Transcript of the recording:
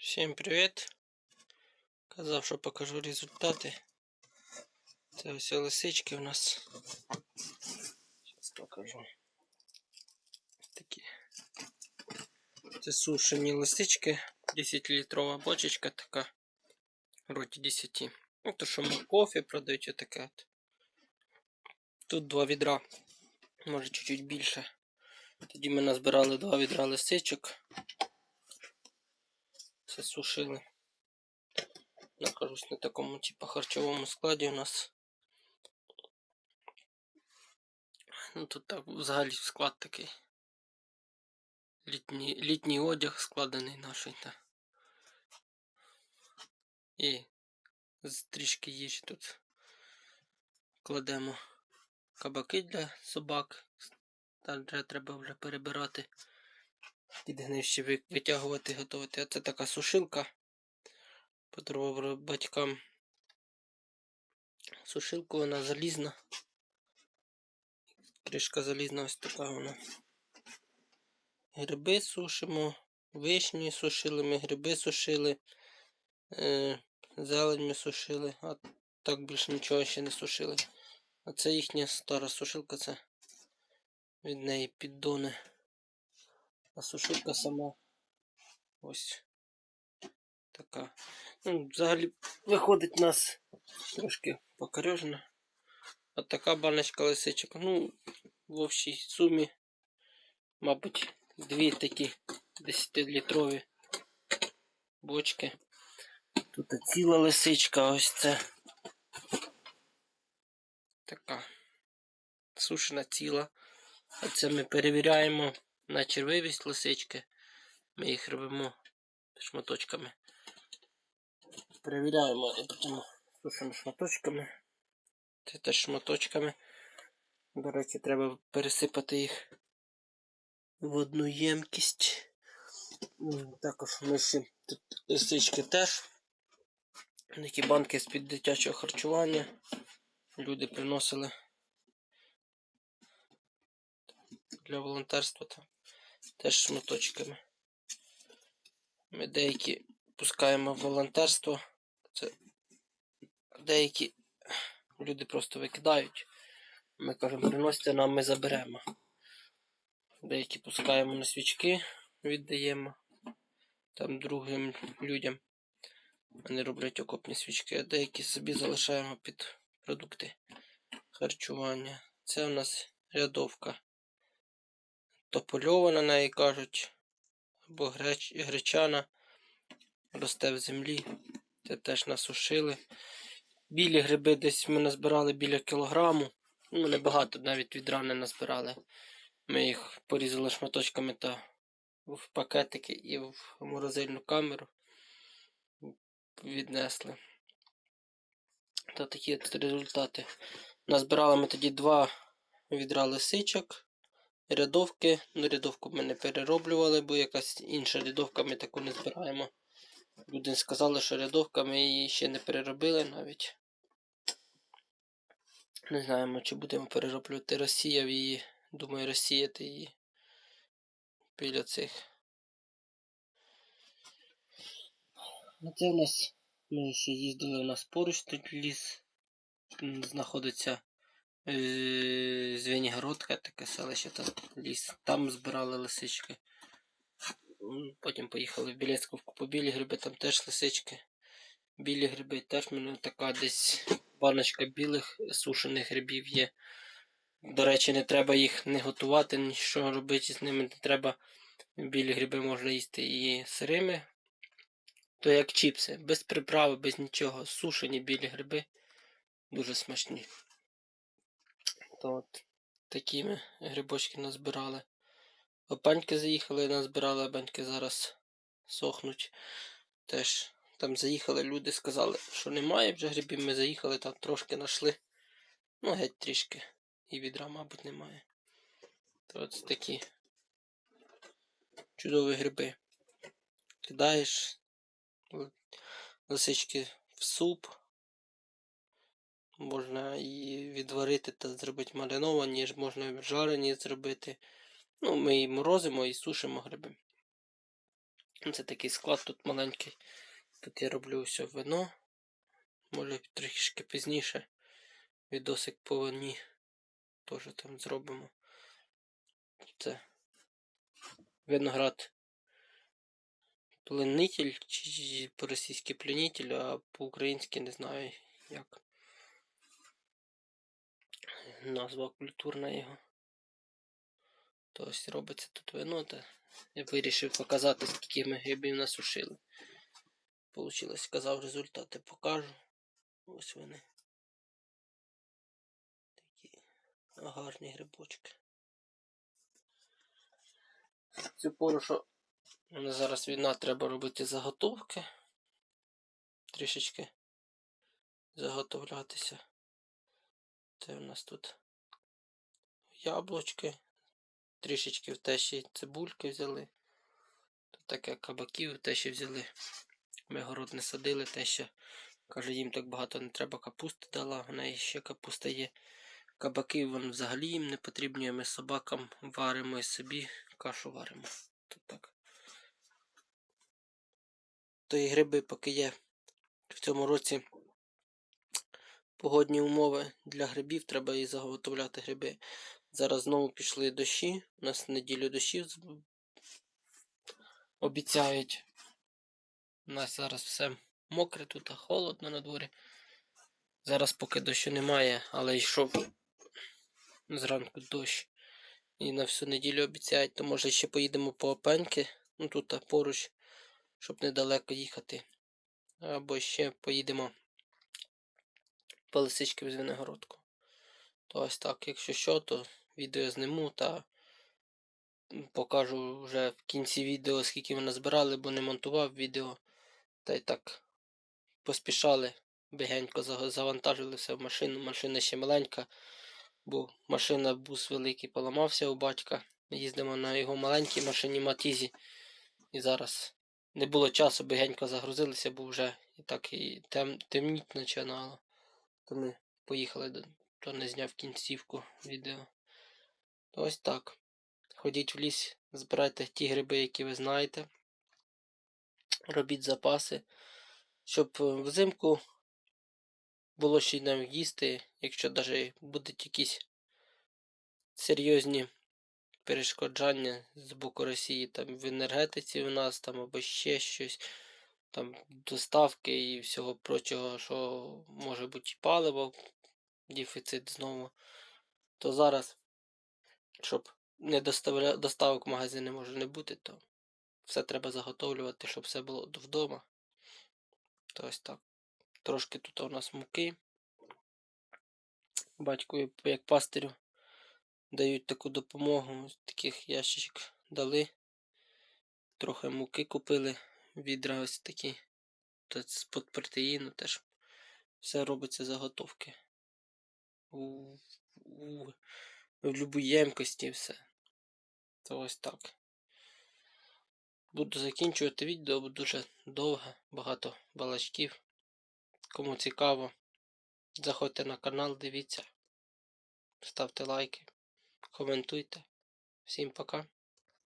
Всім привіт! Казав, що покажу результати. Це ось лисички у нас. Зараз покажу. Такі. Це сушені лисички. 10 літрова бочечка така. Вроді 10. Ну, то що ми кофе продають отаке от. Тут два відра. Може чуть-чуть більше. Тоді ми назбирали два відра лисичок. Це сушили. Нахожусь на такому типу харчовому складі у нас. Ну тут так взагалі склад такий. Літній, літній одяг складений наший. Та. І трішки їжі тут кладемо кабаки для собак. Там вже треба вже перебирати. Підгнивші ви- витягувати, готувати. А це така сушилка. Подарував батькам. Сушилку вона залізна. Кришка залізна ось така вона. Гриби сушимо, вишні сушили, ми гриби сушили, е, зелень ми сушили, а так більше нічого ще не сушили. А це їхня стара сушилка, це від неї піддони. А сушилка сама ось така. Ну, взагалі виходить у нас трошки покорежена. От така баночка лисичок. Ну, в общій сумі, мабуть, дві такі 10-літрові бочки. Тут ціла лисичка, ось це. Така сушена ціла. А це ми перевіряємо на червивість лисички. Ми їх робимо шматочками. Перевіряємо і потім сушимо шматочками. Це теж шматочками. До речі, треба пересипати їх в одну ємкість. Також ми ще тут лисички теж. Такі банки з-під дитячого харчування. Люди приносили для волонтерства теж шматочками. Ми деякі пускаємо волонтерство. Це деякі люди просто викидають. Ми кажемо, приносите нам, ми заберемо. Деякі пускаємо на свічки, віддаємо там другим людям. Вони роблять окопні свічки, а деякі собі залишаємо під продукти харчування. Це у нас рядовка. Топольова на неї кажуть, або греч, гречана. Росте в землі. Це теж насушили. Білі гриби десь ми назбирали біля кілограму. Ну, небагато навіть відра не назбирали. Ми їх порізали шматочками та в пакетики і в морозильну камеру віднесли. Та такі результати. Назбирали ми тоді два відра лисичок, рядовки. Ну, рядовку ми не перероблювали, бо якась інша рядовка ми таку не збираємо. Люди сказали, що рядовка ми її ще не переробили навіть. Не знаємо, чи будемо перероблювати Росія в її. Думаю, розсіяти її біля цих. А це у нас ми ще їздили, у нас поруч тут ліс знаходиться Звенігородка, таке селище, там ліс. Там збирали лисички. Потім поїхали в Білецьковку по білі гриби, там теж лисички. Білі гриби теж в мене така десь баночка білих сушених грибів є. До речі, не треба їх не готувати, нічого робити з ними не треба. Білі гриби можна їсти і сирими. То як чіпси, без приправи, без нічого. Сушені білі гриби. Дуже смачні. То от такі ми грибочки назбирали. Опаньки заїхали, назбирали, баньки зараз сохнуть. Теж там заїхали люди, сказали, що немає вже грибів. Ми заїхали, там трошки знайшли. Ну, геть трішки. І відра, мабуть, немає. То от такі чудові гриби. Кидаєш лисички в суп. Можна і відварити та зробити мариновані, можна жарені зробити. Ну, ми і морозимо, і сушимо гриби. Це такий склад тут маленький. Тут я роблю все вино. Може трішки пізніше. Відосик по вині. Теж там зробимо. Це виноград пленитель, чи по-російськи пленитель, а по-українськи не знаю як. Назва культурна його. Тобто робиться тут вино, та я вирішив показати, скільки ми грибів насушили. Получилось, казав, результати покажу. Ось вони. Такі гарні грибочки. Цю пору, мене зараз війна, треба робити заготовки. Трішечки заготовлятися. Це у нас тут яблучки. Трішечки в тещі цибульки взяли. Тут таке кабаків тещі взяли. Ми город не садили, теща. Каже, їм так багато не треба капусти дала, в неї ще капуста є. Кабаків вон взагалі їм не потрібні, а ми собакам варимо і собі кашу варимо. Тут так. То і гриби поки є в цьому році погодні умови для грибів, треба і заготовляти гриби. Зараз знову пішли дощі. У нас неділю дощів обіцяють. У нас зараз все мокре тут, холодно на дворі. Зараз поки дощу немає, але йшов зранку дощ. І на всю неділю обіцяють, то може ще поїдемо по опеньки, ну тут поруч, щоб недалеко їхати. Або ще поїдемо по лисички в Звенигородку. То ось так, якщо що, то відео зніму та покажу вже в кінці відео, скільки ми назбирали, бо не монтував відео. Та й так поспішали, бігенько завантажили все в машину. Машина ще маленька, бо машина бус великий поламався у батька. Їздимо на його маленькій машині Матізі. І зараз не було часу, бігенько загрузилися, бо вже і так і тем, темніть починало. То ми поїхали то не зняв кінцівку відео. То ось так. Ходіть в ліс, збирайте ті гриби, які ви знаєте. Робіть запаси, щоб е, взимку було ще й нам їсти, якщо навіть будуть якісь серйозні перешкоджання з боку Росії там в енергетиці у нас там або ще щось, там доставки і всього прочого, що може бути і паливо, дефіцит знову, то зараз, щоб не доставля... доставок в магазини може не бути, то все треба заготовлювати, щоб все було вдома. То ось так. Трошки тут у нас муки. Батькові, як пастирю, дають таку допомогу. Таких ящичок дали. Трохи муки купили. Відра ось такі. Тут з-под протеїну теж. Все робиться заготовки. У, у, в любій ємкості все. То ось так. Буду закінчувати відео, бо дуже довге, багато балачків. Кому цікаво, заходьте на канал, дивіться, ставте лайки, коментуйте. Всім пока.